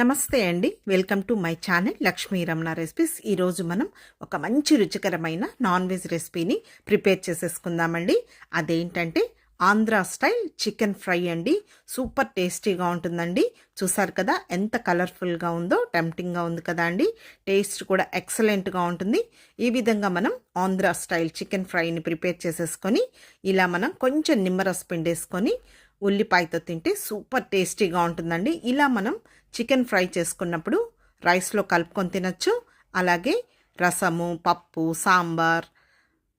నమస్తే అండి. Welcome to my channel Lakshmi Ramana recipes. ఈరోజు మనం ఒక మంచి రుచికరమైన నాన్ వెజ్ రెసిపీని ప్రిపేర్ చేసేసుకుందామండి. అదేంటంటే ఆంధ్ర స్టైల్ చికెన్ ఫ్రై అండి. సూపర్ టేస్టీగా ఉంటుందండి. చూసారు కదా ఎంత కలర్ఫుల్గా ఉందో టెంప్టింగ్గా ఉంది కదా అండి. టేస్ట్ కూడా ఎక్సలెంట్గా ఉంటుంది. ఈ విధంగా మనం ఆంధ్ర స్టైల్ చికెన్ ఫ్రైని ప్రిపేర్ చేసేసుకొని ఇలా మనం కొంచెం నిమ్మరస్ పిండేసుకొని ఉల్లిపాయతో తింటే సూపర్ టేస్టీగా ఉంటుందండి. ఇలా మనం చికెన్ ఫ్రై చేసుకున్నప్పుడు రైస్లో కలుపుకొని తినచ్చు. అలాగే రసము పప్పు సాంబార్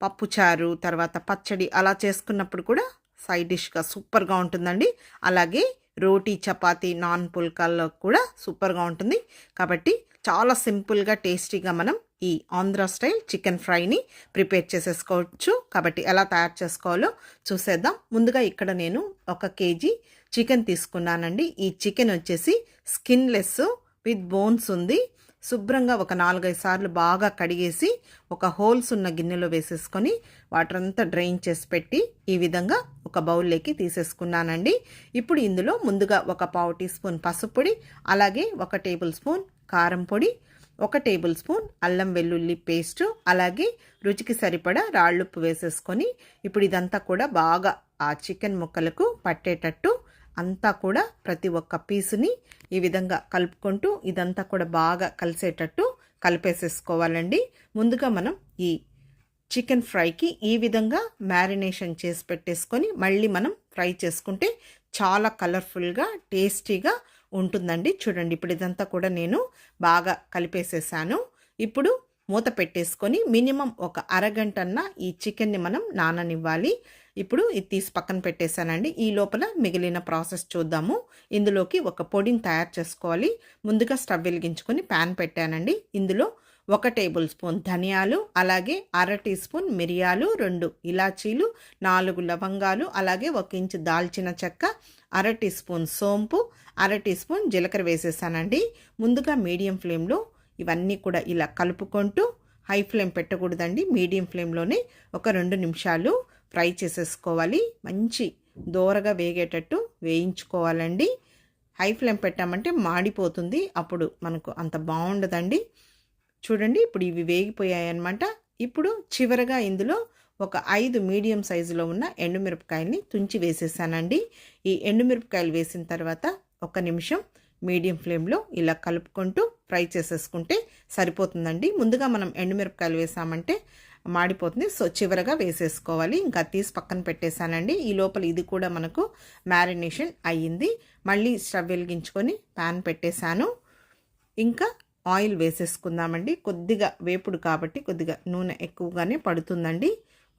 పప్పుచారు తర్వాత పచ్చడి అలా చేసుకున్నప్పుడు కూడా సైడ్ డిష్గా సూపర్గా ఉంటుందండి. అలాగే రోటీ చపాతీ నాన్ పుల్కాల్లో కూడా సూపర్గా ఉంటుంది. కాబట్టి చాలా సింపుల్గా టేస్టీగా మనం ఈ ఆంధ్ర స్టైల్ చికెన్ ఫ్రైని ప్రిపేర్ చేసేసుకోవచ్చు. కాబట్టి ఎలా తయారు చేసుకోవాలో చూసేద్దాం. ముందుగా ఇక్కడ నేను ఒక కేజీ చికెన్ తీసుకున్నానండి. ఈ చికెన్ వచ్చేసి స్కిన్లెస్ విత్ బోన్స్ ఉంది. శుభ్రంగా ఒక నాలుగైదు సార్లు బాగా కడిగేసి ఒక హోల్స్ ఉన్న గిన్నెలో వేసేసుకొని వాటర్ అంతా డ్రైన్ చేసి పెట్టి ఈ విధంగా ఒక బౌల్లోకి తీసేసుకున్నానండి. ఇప్పుడు ఇందులో ముందుగా ఒక పావు టీ స్పూన్ పసుపు పొడి అలాగే ఒక టేబుల్ స్పూన్ కారం పొడి ఒక టేబుల్ స్పూన్ అల్లం వెల్లుల్లి పేస్టు అలాగే రుచికి సరిపడా రాళ్ళుప్పు వేసేసుకొని ఇప్పుడు ఇదంతా కూడా బాగా ఆ చికెన్ ముక్కలకు పట్టేటట్టు అంతా కూడా ప్రతి ఒక్క పీసుని ఈ విధంగా కలుపుకుంటూ ఇదంతా కూడా బాగా కలిసేటట్టు కలిపేసేసుకోవాలండి. ముందుగా మనం ఈ చికెన్ ఫ్రైకి ఈ విధంగా మ్యారినేషన్ చేసి పెట్టేసుకొని మళ్ళీ మనం ఫ్రై చేసుకుంటే చాలా కలర్ఫుల్గా టేస్టీగా ఉంటుందండి. చూడండి ఇప్పుడు ఇదంతా కూడా నేను బాగా కలిపేసేసాను. ఇప్పుడు మూత పెట్టేసుకొని మినిమం ఒక అరగంటన్న ఈ చికెన్ని మనం నాననివ్వాలి. ఇప్పుడు ఇది తీసి పక్కన పెట్టేశానండి. ఈ లోపల మిగిలిన ప్రాసెస్ చూద్దాము. ఇందులోకి ఒక పొడిని తయారు చేసుకోవాలి. ముందుగా స్టవ్ వెలిగించుకొని ప్యాన్ పెట్టానండి. ఇందులో ఒక టేబుల్ స్పూన్ ధనియాలు అలాగే అర టీ స్పూన్ మిరియాలు రెండు ఇలాచీలు నాలుగు లవంగాలు అలాగే ఒక ఇంచు దాల్చిన చెక్క అర టీ స్పూన్ సోంపు అర టీ స్పూన్ జీలకర్ర వేసేసానండి. ముందుగా మీడియం ఫ్లేమ్లో ఇవన్నీ కూడా ఇలా కలుపుకుంటూ హై ఫ్లేమ్ పెట్టకూడదండి. మీడియం ఫ్లేమ్లోనే ఒక రెండు నిమిషాలు ఫ్రై చేసేసుకోవాలి. మంచి దోరగా వేగేటట్టు వేయించుకోవాలండి. హై ఫ్లేమ్ పెట్టామంటే మాడిపోతుంది. అప్పుడు మనకు అంత బాగుండదండి. చూడండి ఇప్పుడు ఇవి వేగిపోయాయన్నమాట. ఇప్పుడు చివరగా ఇందులో ఒక ఐదు మీడియం సైజులో ఉన్న ఎండుమిరపకాయల్ని తుంచి వేసేసానండి. ఈ ఎండుమిరపకాయలు వేసిన తర్వాత ఒక నిమిషం మీడియం ఫ్లేమ్లో ఇలా కలుపుకుంటూ ఫ్రై చేసేసుకుంటే సరిపోతుందండి. ముందుగా మనం ఎండుమిరపకాయలు వేసామంటే మాడిపోతుంది. సో చివరగా వేసేసుకోవాలి. ఇంకా తీసి పక్కన పెట్టేశానండి. ఈ లోపల ఇది కూడా మనకు మ్యారినేషన్ అయ్యింది. మళ్ళీ స్టవ్ వెలిగించుకొని ప్యాన్ పెట్టేశాను. ఇంకా ఆయిల్ వేసేసుకుందామండి. కొద్దిగా వేపుడు కాబట్టి కొద్దిగా నూనె ఎక్కువగానే పడుతుందండి.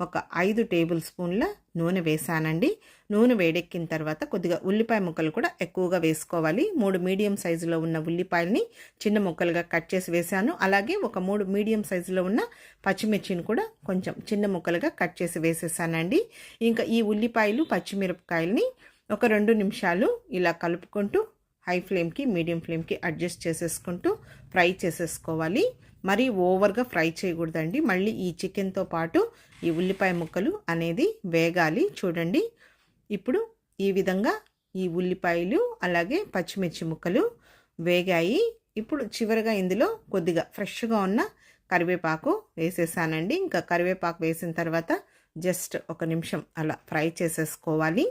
ఒక ఐదు టేబుల్ స్పూన్ల నూనె వేసానండి. నూనె వేడెక్కిన తర్వాత కొద్దిగా ఉల్లిపాయ ముక్కలు కూడా ఎక్కువగా వేసుకోవాలి. మూడు మీడియం సైజులో ఉన్న ఉల్లిపాయల్ని చిన్న ముక్కలుగా కట్ చేసి వేసాను. అలాగే ఒక మూడు మీడియం సైజులో ఉన్న పచ్చిమిర్చిని కూడా కొంచెం చిన్న ముక్కలుగా కట్ చేసి వేసేసానండి. ఇంకా ఈ ఉల్లిపాయలు పచ్చిమిరపకాయల్ని ఒక రెండు నిమిషాలు ఇలా కలుపుకుంటూ హై ఫ్లేమ్కి మీడియం ఫ్లేమ్కి అడ్జస్ట్ చేసేసుకుంటూ ఫ్రై చేసేసుకోవాలి. మరీ ఓవర్గా ఫ్రై చేయకూడదండి. మళ్ళీ ఈ చికెన్తో పాటు ఈ ఉల్లిపాయ ముక్కలు అనేది వేగాలి. చూడండి. ఇప్పుడు ఈ విధంగా ఈ ఉల్లిపాయలు అలాగే పచ్చిమిర్చి ముక్కలు వేగాయి. ఇప్పుడు చివరిగా ఇందులో కొద్దిగా ఫ్రెష్గా ఉన్న కరివేపాకు వేసేసానండి. ఇంకా కరివేపాకు వేసిన తర్వాత జస్ట్ ఒక నిమిషం అలా ఫ్రై చేసేసుకోవాలి.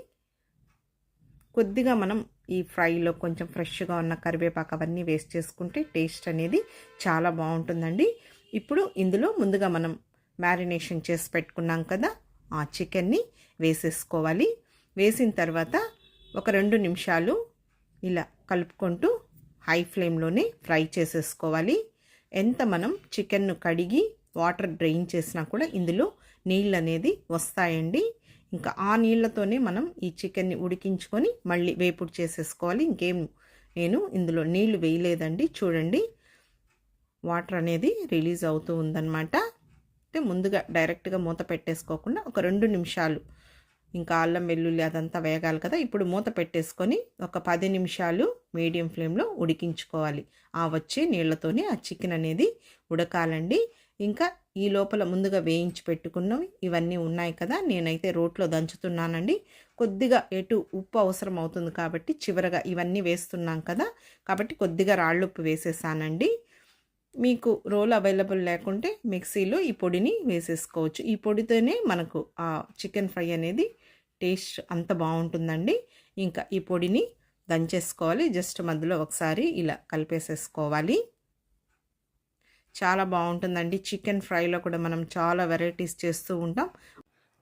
కొద్దిగా మనం ఈ ఫ్రైలో కొంచెం ఫ్రెష్గా ఉన్న కరివేపాకు అవన్నీ వేస్ట్ చేసుకుంటే టేస్ట్ అనేది చాలా బాగుంటుందండి. ఇప్పుడు ఇందులో ముందుగా మనం మ్యారినేషన్ చేసి పెట్టుకున్నాం కదా ఆ చికెన్ని వేసేసుకోవాలి. వేసిన తర్వాత ఒక రెండు నిమిషాలు ఇలా కలుపుకుంటూ హై ఫ్లేమ్లోనే ఫ్రై చేసేసుకోవాలి. ఎంత మనం చికెన్ను కడిగి వాటర్ డ్రైన్ చేసినా కూడా ఇందులో నీళ్ళు అనేది వస్తాయండి. ఇంకా ఆ నీళ్ళతోనే మనం ఈ చికెన్ని ఉడికించుకొని మళ్ళీ వేపుడు చేసేసుకోవాలి. ఇంకేం నేను ఇందులో నీళ్ళు వేయలేదండి. చూడండి వాటర్ అనేది రిలీజ్ అవుతూ ఉందన్నమాట. అంటే ముందుగా డైరెక్ట్గా మూత పెట్టేసుకోకుండా ఒక రెండు నిమిషాలు. ఇంకా అల్లం వెల్లుల్లి అదంతా వేగాలి కదా. ఇప్పుడు మూత పెట్టేసుకొని ఒక పది నిమిషాలు మీడియం ఫ్లేమ్లో ఉడికించుకోవాలి. ఆ వచ్చే నీళ్ళతోనే ఆ చికెన్ అనేది ఉడకాలండి. ఇంకా ఈ లోపల ముందుగా వేయించి పెట్టుకున్నవి ఇవన్నీ ఉన్నాయి కదా నేనైతే రోట్లో దంచుతున్నానండి. కొద్దిగా ఎటు ఉప్పు అవసరం అవుతుంది కాబట్టి చివరగా ఇవన్నీ వేస్తున్నాం కదా కాబట్టి కొద్దిగా రాళ్ళుప్పు వేసేసానండి. మీకు రోల్ అవైలబుల్ లేకుంటే మిక్సీలో ఈ పొడిని వేసేసుకోవచ్చు. ఈ పొడితోనే మనకు ఆ చికెన్ ఫ్రై అనేది టేస్ట్ అంత బాగుంటుందండి. ఇంకా ఈ పొడిని దంచేసుకోవాలి జస్ట్ మధ్యలో ఒకసారి ఇలా కలిపేసేసుకోవాలి. చాలా బాగుంటుందండి. చికెన్ ఫ్రైలో కూడా మనం చాలా వెరైటీస్ చేస్తూ ఉంటాం.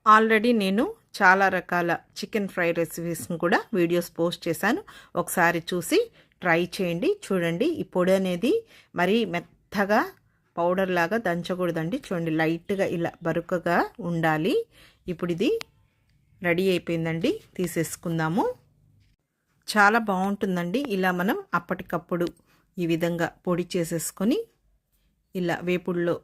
ఆల్రెడీ నేను చాలా రకాల చికెన్ ఫ్రై రెసిపీస్ని కూడా వీడియోస్ పోస్ట్ చేశాను. ఒకసారి చూసి ట్రై చేయండి. చూడండి. ఈ పొడి అనేది మరీ మెత్తగా పౌడర్ లాగా దంచకూడదండి. చూడండి. లైట్గా ఇలా బరుకగా ఉండాలి. ఇప్పుడు ఇది రెడీ అయిపోయిందండి. తీసేసుకుందాము. చాలా బాగుంటుందండి. ఇలా మనం అప్పటికప్పుడు ఈ విధంగా పొడి చేసేసుకొని ఇలా వేపుడులో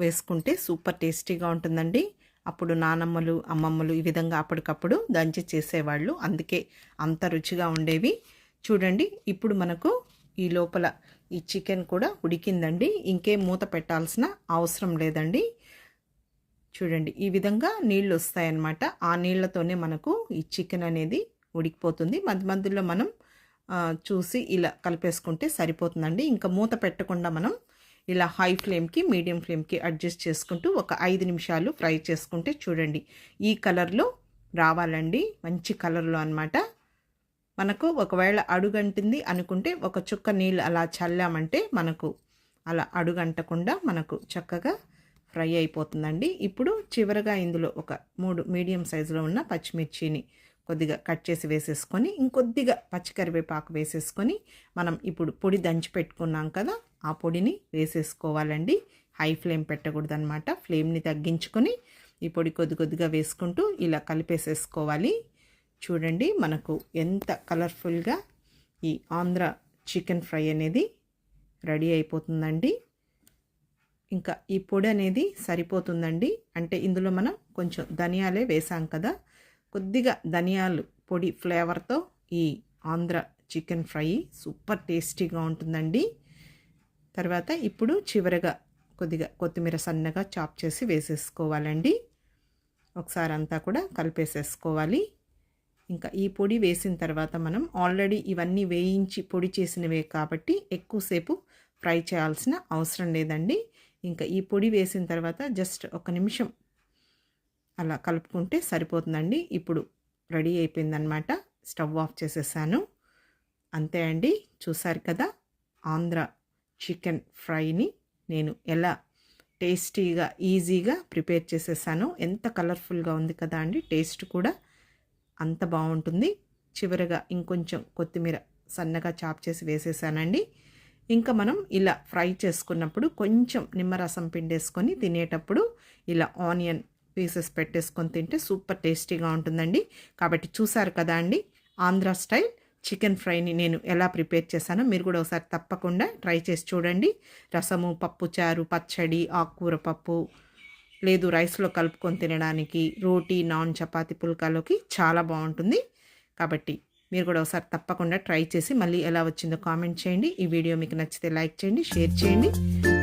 వేసుకుంటే సూపర్ టేస్టీగా ఉంటుందండి. అప్పుడు నానమ్మలు అమ్మమ్మలు ఈ విధంగా అప్పటికప్పుడు దంచి చేసేవాళ్ళు. అందుకే అంత రుచిగా ఉండేవి. చూడండి ఇప్పుడు మనకు ఈ లోపల ఈ చికెన్ కూడా ఉడికిందండి. ఇంకేం మూత పెట్టాల్సిన అవసరం లేదండి. చూడండి ఈ విధంగా నీళ్ళు వస్తాయన్నమాట. ఆ నీళ్ళతోనే మనకు ఈ చికెన్ అనేది ఉడికిపోతుంది. మధ్య మధ్యలో మనం చూసి ఇలా కలిపేసుకుంటే సరిపోతుందండి. ఇంకా మూత పెట్టకుండా మనం ఇలా హై ఫ్లేమ్కి మీడియం ఫ్లేమ్కి అడ్జస్ట్ చేసుకుంటూ ఒక ఐదు నిమిషాలు ఫ్రై చేసుకుంటే చూడండి. ఈ కలర్లో రావాలండి. మంచి కలర్లో అనమాట మనకు ఒకవేళ అడుగంటింది అనుకుంటే ఒక చుక్క నీళ్ళు అలా చల్లామంటే మనకు అలా అడుగంటకుండా మనకు చక్కగా ఫ్రై అయిపోతుందండి. ఇప్పుడు చివరగా ఇందులో ఒక మూడు మీడియం సైజులో ఉన్న పచ్చిమిర్చిని కొద్దిగా కట్ చేసి వేసేసుకొని ఇంకొద్దిగా పచ్చికరివేపాకు వేసేసుకొని మనం ఇప్పుడు పొడి దంచి పెట్టుకున్నాం కదా ఆ పొడిని వేసేసుకోవాలండి. హై ఫ్లేమ్ పెట్టకూడదనమాట ఫ్లేమ్ని తగ్గించుకొని ఈ పొడి కొద్ది కొద్దిగా వేసుకుంటూ ఇలా కలిపేసేసుకోవాలి. చూడండి మనకు ఎంత కలర్ఫుల్గా ఈ ఆంధ్ర చికెన్ ఫ్రై అనేది రెడీ అయిపోతుందండి. ఇంకా ఈ పొడి అనేది సరిపోతుందండి. అంటే ఇందులో మనం కొంచెం ధనియాలే వేసాం కదా కొద్దిగా ధనియాలు పొడి ఫ్లేవర్తో ఈ ఆంధ్ర చికెన్ ఫ్రై సూపర్ టేస్టీగా ఉంటుందండి. తర్వాత ఇప్పుడు చివరగా కొద్దిగా కొత్తిమీర సన్నగా చాప్ చేసి వేసేసుకోవాలండి. ఒకసారి అంతా కూడా కలిపేసేసుకోవాలి. ఇంకా ఈ పొడి వేసిన తర్వాత మనం ఆల్రెడీ ఇవన్నీ వేయించి పొడి చేసినవే కాబట్టి ఎక్కువసేపు ఫ్రై చేయాల్సిన అవసరం లేదండి. ఇంకా ఈ పొడి వేసిన తర్వాత జస్ట్ ఒక నిమిషం అలా కలుపుకుంటే సరిపోతుందండి. ఇప్పుడు రెడీ అయిపోయిందనమాట స్టవ్ ఆఫ్ చేసేసాను. అంతే అండి. చూసారు కదా? ఆంధ్ర చికెన్ ఫ్రైని నేను ఎలా టేస్టీగా ఈజీగా ప్రిపేర్ చేసేసాను ఎంత కలర్ఫుల్గా ఉంది కదా అండి టేస్ట్ కూడా అంత బాగుంటుంది. చివరిగా ఇంకొంచెం కొత్తిమీర సన్నగా చాప్ చేసి వేసేసానండి. ఇంకా మనం ఇలా ఫ్రై చేసుకున్నప్పుడు కొంచెం నిమ్మరసం పిండేసుకొని తినేటప్పుడు ఇలా ఆనియన్ పీసెస్ పెట్టేసుకొని తింటే సూపర్ టేస్టీగా ఉంటుందండి. కాబట్టి చూసారు కదా అండి ఆంధ్ర స్టైల్ చికెన్ ఫ్రైని నేను ఎలా ప్రిపేర్ చేశానో మీరు కూడా ఒకసారి తప్పకుండా ట్రై చేసి చూడండి. రసము పప్పు చారు పచ్చడి ఆకుకూర పప్పు లేదు రైస్లో కలుపుకొని తినడానికి రోటీ నాన్ చపాతి పుల్కాలోకి చాలా బాగుంటుంది. కాబట్టి మీరు కూడా ఒకసారి తప్పకుండా ట్రై చేసి మళ్ళీ ఎలా వచ్చిందో కామెంట్ చేయండి. ఈ వీడియో మీకు నచ్చితే లైక్ చేయండి షేర్ చేయండి.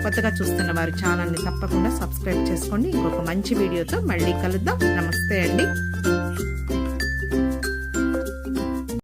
కొత్తగా చూస్తున్న వారి ఛానల్ని తప్పకుండా సబ్స్క్రైబ్ చేసుకోండి. ఇంకొక మంచి వీడియోతో మళ్ళీ కలుద్దాం. నమస్తే అండి.